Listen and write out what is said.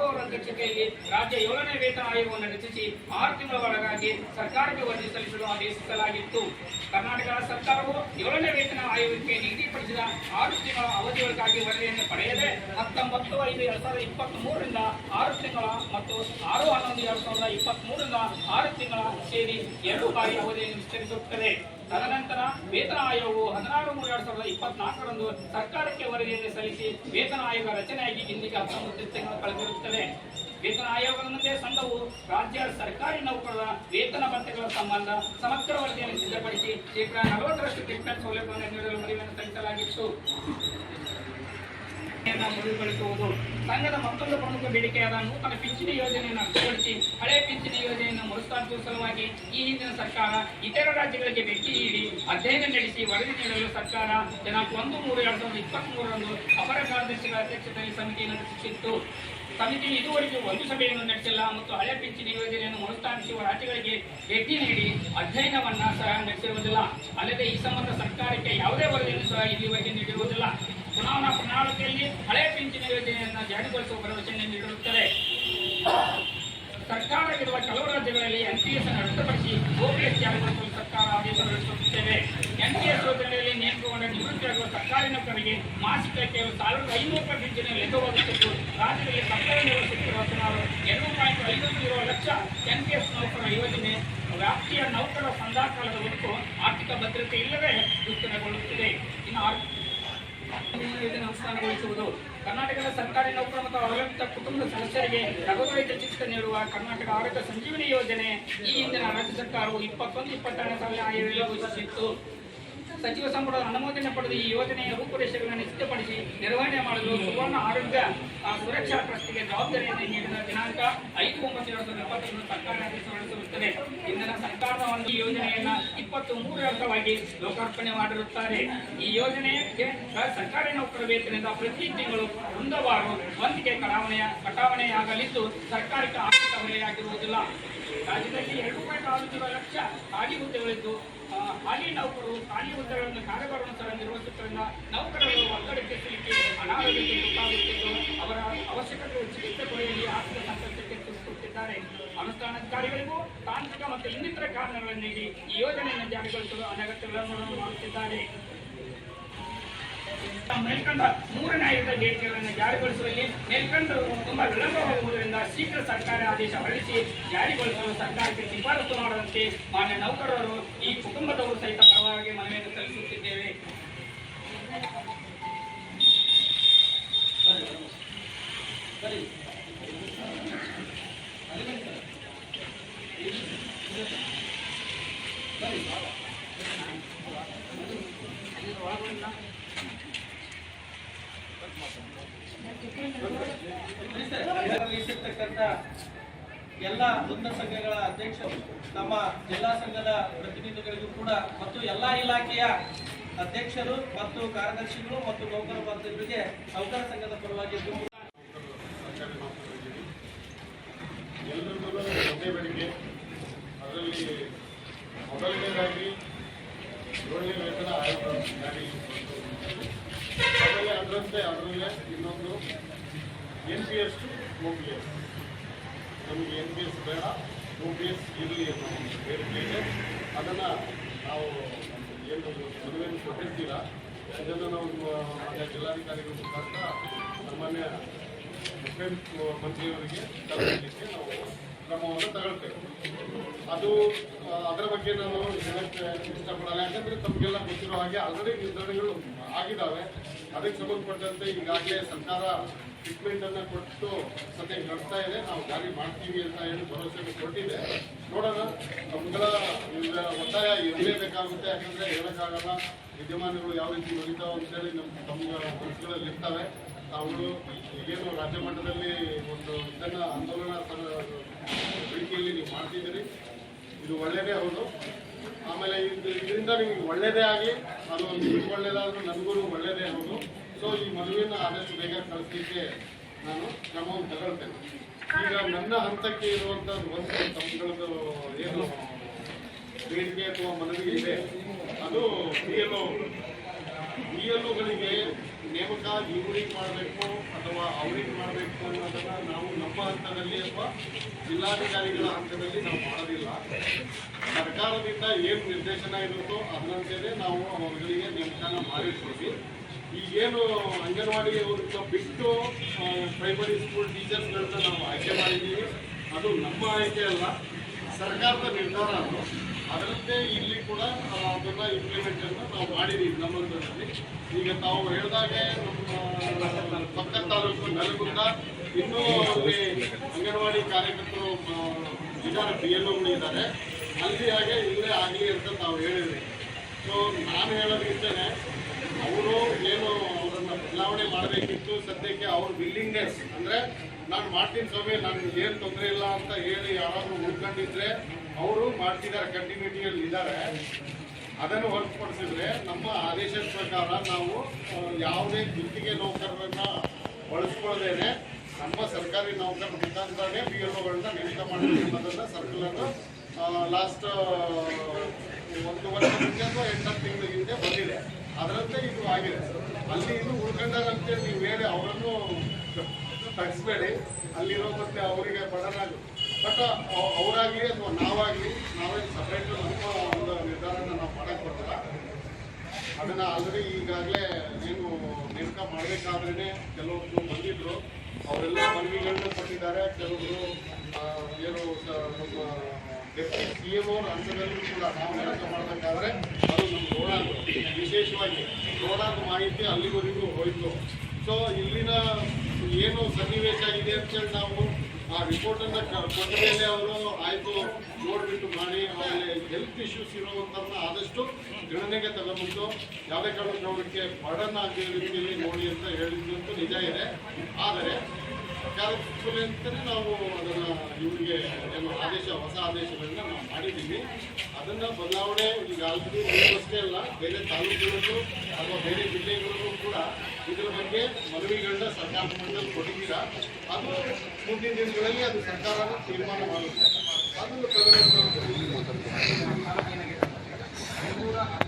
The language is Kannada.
ಹಿನ್ನೆಲೆಯಲ್ಲಿ ರಾಜ್ಯ ಏಳನೇ ವೇತನ ಆಯೋಗವನ್ನು ರಚಿಸಿ ಆರು ತಿಂಗಳ ಒಳಗಾಗಿ ಸರ್ಕಾರಕ್ಕೆ ವರದಿ ಸಲ್ಲಿಸಲು ಆದೇಶಿಸಲಾಗಿತ್ತು. ಕರ್ನಾಟಕ ಸರ್ಕಾರವು ಏಳನೇ ವೇತನ ಆಯೋಗಕ್ಕೆ ನಿಗದಿಪಡಿಸಿದ ಆರು ತಿಂಗಳ ಅವಧಿಯೊಳಗಾಗಿ ವರದಿಯನ್ನು ಪಡೆಯದೆ ಹತ್ತೊಂಬತ್ತು ಐದು ಎರಡ್ ಸಾವಿರದ ಇಪ್ಪತ್ತ್ ಮೂರರಿಂದ ಆರು ತಿಂಗಳ ಮತ್ತು ಆರು ಹನ್ನೊಂದು ಎರಡ್ ಸಾವಿರದ ಇಪ್ಪತ್ತ್ ಮೂರರಿಂದ ಆರು ತಿಂಗಳ ಸೇರಿ ಎರಡು ಬಾರಿ ಅವಧಿಯನ್ನು ವಿಸ್ತರಿಸುತ್ತದೆ. ತದನಂತರ ವೇತನ ಆಯೋಗವು ಹದಿನಾರು ಮೂರು ಎರಡ್ ಸಾವಿರದ ಇಪ್ಪತ್ನಾಲ್ಕರಂದು ಸರ್ಕಾರಕ್ಕೆ ವರದಿಯನ್ನು ಸಲ್ಲಿಸಿ ವೇತನ ಆಯೋಗ ರಚನೆಯಾಗಿ ಇಂದಿಗೆ ಹತ್ತೊಂಬತ್ತು ತಿಂಗಳು ಕಳೆದಿರುತ್ತದೆ. ವೇತನ ಆಯೋಗದ ಮುಂದೆ ಸಂಘವು ರಾಜ್ಯ ಸರ್ಕಾರಿ ನೌಕರರ ವೇತನ ಭತ್ಯೆಗಳ ಸಂಬಂಧ ಸಮಗ್ರ ವರದಿಯನ್ನು ಸಿದ್ಧಪಡಿಸಿ ಶೇಕಡಾ ನಲವತ್ತರಷ್ಟು ಟ್ರೀಟ್ಮೆಂಟ್ ಸೌಲಭ್ಯವನ್ನು ನೀಡಲು ಮನವಿಯನ್ನು ಸಲ್ಲಿಸಲಾಗಿತ್ತು. ಮುಳುಗೊಳಿಸುವುದು ಸಂಘದ ಮತ್ತೊಂದು ಪ್ರಮುಖ ಬೇಡಿಕೆಯಾದ ನೂತನ ಪಿಂಚಣಿ ಯೋಜನೆಯನ್ನು ರದ್ದುಪಡಿಸಿ ಹಳೆ ಪಿಂಚಣಿ ಯೋಜನೆಯನ್ನು ಮರುಸ್ಥಾಪಿಸುವ ಸಲುವಾಗಿ ಈ ಹಿಂದಿನ ಸರ್ಕಾರ ಇತರ ರಾಜ್ಯಗಳಿಗೆ ಭೇಟಿ ನೀಡಿ ಅಧ್ಯಯನ ನಡೆಸಿ ವರದಿ ನೀಡಲು ಸರ್ಕಾರ ದಿನಾಂಕ ಒಂದು ಮೂರು ಎರಡ್ ಸಾವಿರದ ಇಪ್ಪತ್ತ್ ಮೂರರಂದು ಅಪರ ಕಾರ್ಯದರ್ಶಿಗಳ ಅಧ್ಯಕ್ಷತೆಯಲ್ಲಿ ಸಮಿತಿಯನ್ನು ರಚಿಸಿತ್ತು. ಸಮಿತಿ ಇದುವರೆಗೂ ಒಂದು ಸಭೆಯನ್ನು ನಡೆಸಿಲ್ಲ ಮತ್ತು ಹಳೆ ಪಿಂಚಣಿ ಯೋಜನೆಯನ್ನು ಮರುಸ್ಥಾಪಿಸುವ ರಾಜ್ಯಗಳಿಗೆ ಭೇಟಿ ನೀಡಿ ಅಧ್ಯಯನವನ್ನ ಸಹ ನಡೆಸಿರುವುದಿಲ್ಲ. ಅಲ್ಲದೆ ಈ ಸಂಬಂಧ ಸರ್ಕಾರಕ್ಕೆ ಯಾವುದೇ ವರದಿಯನ್ನು ಸಹ ಇಲ್ಲಿವರೆಗೆ ನೀಡಿರುವುದಿಲ್ಲ. ಚುನಾವಣಾ ಪ್ರಣಾಳಿಕೆಯಲ್ಲಿ ಹಳೆ ಪಿಂಚಣಿ ಯೋಜನೆಯನ್ನು ಜಾರಿಗೊಳಿಸುವ ಭರವಸೆಯನ್ನು ನೀಡಿರುತ್ತದೆ. ಸರ್ಕಾರವಿರುವ ಕೆಲವು ರಾಜ್ಯಗಳಲ್ಲಿ ಎನ್ಪಿಎಸ್ ಅನ್ನು ರದ್ದುಪಡಿಸಿ ಓಪಿಎಸ್ ಜಾರಿಗೊಳಿಸಲು ಸರ್ಕಾರ ಆದೇಶ ಹೊರಡಿಸುತ್ತೇವೆ ಎನ್ಪಿಎಸ್ ಯೋಜನೆಯಲ್ಲಿ ನೇಮಕಗೊಂಡ ನಿವೃತ್ತಿಯಾಗುವ ಸರ್ಕಾರಿ ನೌಕರಿಗೆ ಮಾಸಿಕ ಕೇವಲ ಸಾವಿರದ ಐನೂರು ರೂಪಾಯಿ ಪಿಂಚಣಿ ಲಭ್ಯವಾಗುತ್ತಿದ್ದು, ರಾಜ್ಯದಲ್ಲಿ ಸರ್ಕಾರ ನಿರ್ವಹಿಸುತ್ತಿರುವ ಸುಮಾರು ಎರಡು ಪಾಯಿಂಟ್ ಲಕ್ಷ ಇರುವ ಲಕ್ಷ ಎನ್ಪಿಎಸ್ ನೌಕರ ಯೋಜನೆ ವ್ಯಾಪ್ತಿಯ ನೌಕರ ಸಂಧಾಕಾಲದ ಹೊರತು ಆರ್ಥಿಕ ಭದ್ರತೆ ಇಲ್ಲದೆ ವಿಸ್ತರಣೆಗೊಳ್ಳುತ್ತಿದೆ ಇನ್ನು ಅನುಷ್ಠಾನಗೊಳಿಸುವುದು. ಕರ್ನಾಟಕದ ಸರ್ಕಾರಿ ನೌಕರ ಮತ್ತು ಅವಲಂಬಿತ ಕುಟುಂಬದ ಸದಸ್ಯರಿಗೆ ಲಘುರಹಿತ ಚಿಕಿತ್ಸೆ ನೀಡುವ ಕರ್ನಾಟಕ ಆರೋಗ್ಯ ಸಂಜೀವಿನಿ ಯೋಜನೆ ಈ ಹಿಂದಿನ ರಾಜ್ಯ ಸರ್ಕಾರವು ಇಪ್ಪತ್ತೊಂದು, ಇಪ್ಪತ್ತೆರಡನೇ ಸಾವಿರ ಆಯೋಗ ಘೋಷಿಸಿತ್ತು. ಸಚಿವ ಸಂಪುಟದ ಅನುಮೋದನೆ ಪಡೆದು ಈ ಯೋಜನೆಯ ರೂಪುರೇಷೆಗಳನ್ನು ಸಿದ್ಧಪಡಿಸಿ ನಿರ್ವಹಣೆ ಮಾಡಲು ಸುವರ್ಣ ಆರೋಗ್ಯ ಸುರಕ್ಷಾ ಟ್ರಸ್ಟ್ಗೆ ಜವಾಬ್ದಾರಿಯನ್ನು ನೀಡಿದ ದಿನಾಂಕ ಐದು ಒಂಬತ್ತು ಎರಡು ಸಾವಿರದ ಇಪ್ಪತ್ತೊಂದು ಸರ್ಕಾರ ಹೊರಡಿಸಿರುತ್ತದೆ ಇಂದಿನ ಸರ್ಕಾರದ ಒಂದು ಈ ಯೋಜನೆಯನ್ನು ಇಪ್ಪತ್ತು ಮೂರು ಹಂತವಾಗಿ ಲೋಕಾರ್ಪಣೆ ಮಾಡಿರುತ್ತಾರೆ. ಈ ಯೋಜನೆಗೆ ಸರ್ಕಾರಿ ನೌಕರ ವೇತನದ ಪ್ರತಿ ತಿಂಗಳು ಒಂದವಾರು ವಾರ ಒಂದಿಗೆ ಕಡಾವಣೆಯ ಕಟಾವಣೆಯಾಗಲಿದ್ದು ಸರ್ಕಾರಕ್ಕೆ ಆರ್ಥಿಕ ಹೊರೆಯಾಗಿರುವುದಿಲ್ಲ. ರಾಜ್ಯದಲ್ಲಿ ಎರಡು ಪಾಯಿಂಟ್ ಆರು ಲಕ್ಷ ಖಾಲಿ ಹುದ್ದೆಗಳಿದ್ದು ಹಾಲಿ ನೌಕರರು ಖಾಲಿ ಹುದ್ದೆಗಳನ್ನು ಕಾರ್ಯಭಾರವನ್ನು ಸಹ ನೌಕರರು ಒತ್ತಡಕ್ಕೆ ಸಿಲುಕಿ, ಅನಾರೋಗ್ಯಕ್ಕೆ ತುತ್ತಾಗುತ್ತಿದ್ದು, ಅವರ ಅವಶ್ಯಕತೆ ಚಿಕಿತ್ಸೆ ಪಡೆಯಲ್ಲಿ ಆರ್ಥಿಕ ಸಂಕಷ್ಟಕ್ಕೆ ತುತ್ತಾಗುತ್ತಿದ್ದಾರೆ. ಅನುಷ್ಠಾನಾಧಿಕಾರಿಗಳಿಗೂ ತಾಂತ್ರಿಕ ಮತ್ತು ಇನ್ನಿತರ ಕಾರಣಗಳನ್ನು ನೀಡಿ ಈ ಯೋಜನೆಯನ್ನು ಜಾರಿಗೊಳಿಸಲು ಅನಗತ್ಯ ವಿಳಂಬವನ್ನು ಮಾಡುತ್ತಿದ್ದಾರೆ. ಮೇಲ್ಕಂಡ ಮೂರನೇ ಆಯುಧ ಬೇಡಿಕೆಗಳನ್ನು ಜಾರಿಗೊಳಿಸುವಲ್ಲಿ ಮೇಲ್ಕಂಡು ತುಂಬಾ ವಿಳಂಬವಾಗುವುದರಿಂದ ಶೀಘ್ರ ಸರ್ಕಾರ ಆದೇಶ ಹೊರಡಿಸಿ ಜಾರಿಗೊಳಿಸಲು ಸರ್ಕಾರಕ್ಕೆ ಶಿಫಾರಸು ಮಾಡದಂತೆ ಮಾನ್ಯ ನೌಕರರು ಈ ಕುಟುಂಬದವರು ಎಲ್ಲ ವೃಂದ ಸಂಘಗಳ ಅಧ್ಯಕ್ಷರು, ನಮ್ಮ ಜಿಲ್ಲಾ ಸಂಘದ ಪ್ರತಿನಿಧಿಗಳಿಗೂ ಕೂಡ ಮತ್ತು ಎಲ್ಲ ಇಲಾಖೆಯ ಅಧ್ಯಕ್ಷರು ಮತ್ತು ಕಾರ್ಯದರ್ಶಿಗಳು ಮತ್ತು ನೌಕರ ಬಾಂಧವರಿಗೆ ನೌಕರ ಸಂಘದ ಪರವಾಗಿ ಎಲ್ಲರಿಗೂ ಒಂದೇ ಅದರಲ್ಲಿ ಮೊದಲನೇದಾಗಿ ಏಳನೇ ವೇತನ ಆಯೋಗ ಆಮೇಲೆ ಅದರಂತೆ ಅದರಲ್ಲೇ ಇನ್ನೊಂದು N P S to O P S ನಮಗೆ ಎನ್ ಪಿ ಎಸ್ ಬೇಡ ಒ ಪಿ ಎಸ್ ಇರಲಿ ಅನ್ನೋ ಒಂದು ಬೇಡಿಕೆ ಅದನ್ನು ನಾವು ಏನು ಮದುವೆಯನ್ನು ಕೊಟ್ಟಿರ್ತೀರ? ಅದನ್ನು ನಾವು ಜಿಲ್ಲಾಧಿಕಾರಿಗಳ ಮುಖಾಂತರ ಸಾಮಾನ್ಯ ಮುಖ್ಯಮಂತ್ರಿಯವರಿಗೆ ತಲುಪಲಿಕ್ಕೆ ನಾವು ಕ್ರಮವನ್ನು ತಗೊಳ್ತೇವೆ. ಅದು ಅದರ ಬಗ್ಗೆ ನಾನು ಹೇಳಕ್ಕೆ ಇಷ್ಟಪಡಲ್ಲ. ಯಾಕಂದ್ರೆ ತಮಗೆಲ್ಲ ಗೊತ್ತಿರೋ ಹಾಗೆ ಆಲ್ರೆಡಿ ನಿರ್ಧಾರಗಳು ಆಗಿದ್ದಾವೆ. ಅದಕ್ಕೆ ಸಂಬಂಧಪಟ್ಟಂತೆ ಈಗಾಗಲೇ ಸರ್ಕಾರ ಟ್ರೀಟ್ಮೆಂಟ್ ಅನ್ನ ಕೊಟ್ಟು ಸದ್ಯ ನಡ್ತಾ ಇದೆ. ನಾವು ಜಾರಿ ಮಾಡ್ತೀವಿ ಅಂತ ಹೇಳಿ ಭರವಸೆ ಕೊಟ್ಟಿದೆ. ನೋಡೋಣ. ನಮ್ಗಳ ಒತ್ತಾಯ ಇರಲೇಬೇಕಾಗುತ್ತೆ. ಯಾಕಂದ್ರೆ ಹೇಳಕ್ಕಾಗಲ್ಲ ವಿದ್ಯಮಾನಗಳು ಯಾವ ರೀತಿ ನಡೀತಾವ ಅಂತೇಳಿ ನಮ್ಮ ತಮ್ಮ ಮನಸ್ಸುಗಳಲ್ಲಿ ಇರ್ತವೆ. ಅವರು ಈಗೇನು ರಾಜ್ಯ ಮಟ್ಟದಲ್ಲಿ ಒಂದು ಇದನ್ನ, ಆಂದೋಲನ ಇದು ಒಳ್ಳೇದೇ ಹೌದು. ಆಮೇಲೆ ಇದು ಇದರಿಂದ ನಿಮ್ಗೆ ಒಳ್ಳೇದೇ ಆಗಿ ಅದು ನಿಮ್ಗೆ ಒಳ್ಳೇದಾದ್ರೂ ನನಗೂ ಒಳ್ಳೇದೇ ಹೌದು. ಸೊ ಈ ಮದುವೆಯನ್ನು ಆದಷ್ಟು ಬೇಗ ಕಳಿಸ್ಲಿಕ್ಕೆ ನಾನು ಕ್ರಮವನ್ನು ತಗೊಳ್ತೇನೆ. ಈಗ ನನ್ನ ಹಂತಕ್ಕೆ ಇರುವಂಥದ್ದು ಒಂದು ತಮ್ಮಗಳದ್ದು ಏನು ಬೇಡಿಕೆ ಅಥವಾ ಮನವಿ ಇದೆ. ಅದು ಪಿ ಎಲ್ ಬಿ ಎಲ್ ಒಗಳಿಗೆ ನೇಮಕ ಇವರಿಗೆ ಮಾಡಬೇಕು ಅಥವಾ ಅವ್ರಿಗೆ ಮಾಡಬೇಕು ಅನ್ನೋದನ್ನು ನಾವು ಹಂತದಲ್ಲಿ ಅಥವಾ ಜಿಲ್ಲಾಧಿಕಾರಿಗಳ ಹಂತದಲ್ಲಿ ನಾವು ಮಾಡೋದಿಲ್ಲ. ಸರ್ಕಾರದಿಂದ ಏನು ನಿರ್ದೇಶನ ಇರುತ್ತೋ ಅದರಂತೆಯೇ ನಾವು ಅವರುಗಳಿಗೆ ನೇಮಕಾನ ಮಾಡಿರ್ತೀವಿ. ಈಗೇನು ಅಂಗನವಾಡಿಗೆ ಬಿಟ್ಟು ಪ್ರೈಮರಿ ಸ್ಕೂಲ್ ಟೀಚರ್ಸ್ಗಳನ್ನ ನಾವು ಆಯ್ಕೆ ಮಾಡಿದ್ದೀವಿ. ಅದು ನಮ್ಮ ಆಯ್ಕೆ ಅಲ್ಲ, ಸರ್ಕಾರದ ನಿರ್ಧಾರ ಅದು. ಅದರಂತೆ ಇಲ್ಲಿ ಕೂಡ ಅದನ್ನು ಅದನ್ನ ಇಂಪ್ಲಿಮೆಂಟನ್ನು ನಾವು ಮಾಡಿದ್ದೀವಿ ನಮ್ಮ ಹಂತದಲ್ಲಿ. ಈಗ ತಾವು ಹೇಳಿದಾಗೆ ನಮ್ಮ ಪಕ್ಕ ತಾಲೂಕು ನಲಗುಂದ ಇನ್ನೂ ಅಲ್ಲಿ ಅಂಗನವಾಡಿ ಕಾರ್ಯಕರ್ತರು ಇದ್ದಾರೆ ಬಿ ಎಲ್ ಇದ್ದಾರೆ ಅಲ್ಲಿ ಹಾಗೆ ಇಲ್ಲೇ ಆಗಲಿ ಅಂತ ನಾವು ಹೇಳಿದ್ವಿ. ಸೊ ನಾನು ಹೇಳೋದಕ್ಕಿಂತಲೇ ಅವರು ಏನು ಅವರನ್ನು ಬದಲಾವಣೆ ಮಾಡಬೇಕಿತ್ತು, ಸದ್ಯಕ್ಕೆ ಅವ್ರ ವಿಲ್ಲಿಂಗ್ನೆಸ್ ಅಂದರೆ ನಾನು ಮಾಡ್ತೀನಿ ಸ್ವಾಮಿ, ನನಗೆ ಏನು ತೊಂದರೆ ಇಲ್ಲ ಅಂತ ಹೇಳಿ ಯಾರಾದರೂ ಉಳ್ಕೊಂಡಿದ್ರೆ ಅವರು ಮಾಡ್ತಿದ್ದಾರೆ ಕಂಟಿನ್ಯೂಟಿಯಲ್ಲಿ ಇದ್ದಾರೆ ಅದನ್ನು ಹೊರತುಪಡಿಸಿದ್ರೆ ನಮ್ಮ ಆದೇಶದ ಪ್ರಕಾರ ನಾವು ಯಾವುದೇ ಗುತ್ತಿಗೆ ನೌಕರರನ್ನು ಬಳಸ್ಕೊಳ್ಳದೇನೆ ನಮ್ಮ ಸರ್ಕಾರಿ ನೌಕರರ ಮುಖಾಂತರನೇ ಬಿ ಎಲ್ ಒಗಳನ್ನ ನೇಮಕ ಮಾಡಿದ್ವಿ ಅನ್ನೋದನ್ನ ಲಾಸ್ಟ್ ಒಂದು ವರ್ಷ ಮುಂಚೆ ಅಥವಾ ಎಂಟತ್ತು ತಿಂಗಳ ಹಿಂದೆ ಬಂದಿದೆ. ಅದರಂತೆ ಇದು ಆಗಿದೆ. ಅಲ್ಲಿ ಇದು ಅಂತೇಳಿ ನೀವು ಹೇಳಿ ಅವರನ್ನು ತಗ್ಸ್ಬೇಡಿ ಅಲ್ಲಿರೋ ಮತ್ತೆ ಅವರಿಗೆ ಬಡನಾಗಿ ಬಟ್ ಅವರಾಗಲಿ ಅಥವಾ ನಾವಾಗಲಿ, ನಾವೇ ಸಪ್ರೇಟ್ ನಮ್ಮ ಒಂದು ನಿರ್ಧಾರನ ನಾವು ಮಾಡಕ್ಕೆ ಬರಲ್ಲ. ಅದನ್ನ ಆಲ್ರೆಡಿ ಈಗಾಗಲೇ ನೀವು ನೇಮಕ ಮಾಡಬೇಕಾದ್ರೇ ಕೆಲವೊಬ್ಬರು ಬಂದಿದ್ರು. ಅವರೆಲ್ಲ ಮನವಿಗಳನ್ನ ಕೊಟ್ಟಿದ್ದಾರೆ. ಕೆಲವರು ಏನು ನಮ್ಮ ಡೆಪ್ಟಿ ಸಿ ಎಂ ಅವ್ರ ಹಂತದಲ್ಲೂ ಕೂಡ ನಾವು ಕೆಲಸ ಮಾಡಬೇಕಾದ್ರೆ ಅದು ನಮ್ಮ ರೋಡಾದು ವಿಶೇಷವಾಗಿ ರೋಡಾಗ ಮಾಹಿತಿ ಅಲ್ಲಿವರೆಗೂ ಹೋಯಿತು. ಸೊ ಇಲ್ಲಿನ ಏನು ಸನ್ನಿವೇಶ ಇದೆ ಅಂತೇಳಿ ನಾವು ಆ ರಿಪೋರ್ಟನ್ನು ಕೊಟ್ಟ ಮೇಲೆ ಅವರು ಆಯಿತು, ನೋಡ್ಬಿಟ್ಟು ಮಾಡಿ, ಆಮೇಲೆ ಹೆಲ್ತ್ ಇಶ್ಯೂಸ್ ಇರುವಂಥವ್ರನ್ನ ಆದಷ್ಟು ಗಣನೆಗೆ ತಗೊಂಡ್ಬಿಟ್ಟು ಯಾವುದೇ ಕಾರಣಕ್ಕೆ ಅವ್ರಿಗೆ ಬಡನ್ ಆಗೋ ರೀತಿಯಲ್ಲಿ ನೋಡಿ ಅಂತ ಹೇಳಿದ್ದಂತೂ ನಿಜ ಇದೆ. ಆದರೆ ಕಾರ್ಯಕ್ರಮ ಅಂತಲೇ ನಾವು ಅದನ್ನ ಇವರಿಗೆ ಏನು ಆದೇಶ, ಹೊಸ ಆದೇಶಗಳನ್ನ ನಾವು ಮಾಡಿದ್ದೀವಿ. ಅದನ್ನು ಬದಲಾವಣೆ ಈಗ ಅಷ್ಟೇ ಅಲ್ಲ, ಬೇರೆ ತಾಲೂಕುಗಳಿಗೂ ಅಥವಾ ಬೇರೆ ಜಿಲ್ಲೆಗಳಿಗೂ ಕೂಡ ಇದರ ಬಗ್ಗೆ ಮನವಿಗಳನ್ನ ಸರ್ಕಾರ ಮಂಡಳಿ ಕೊಟ್ಟಿದ್ದೀರಾ? ಅದು ಮುಂದಿನ ದಿನಗಳಲ್ಲಿ ಅದು ಸರ್ಕಾರ ತೀರ್ಮಾನ ಮಾಡುತ್ತೆ. ಅದನ್ನು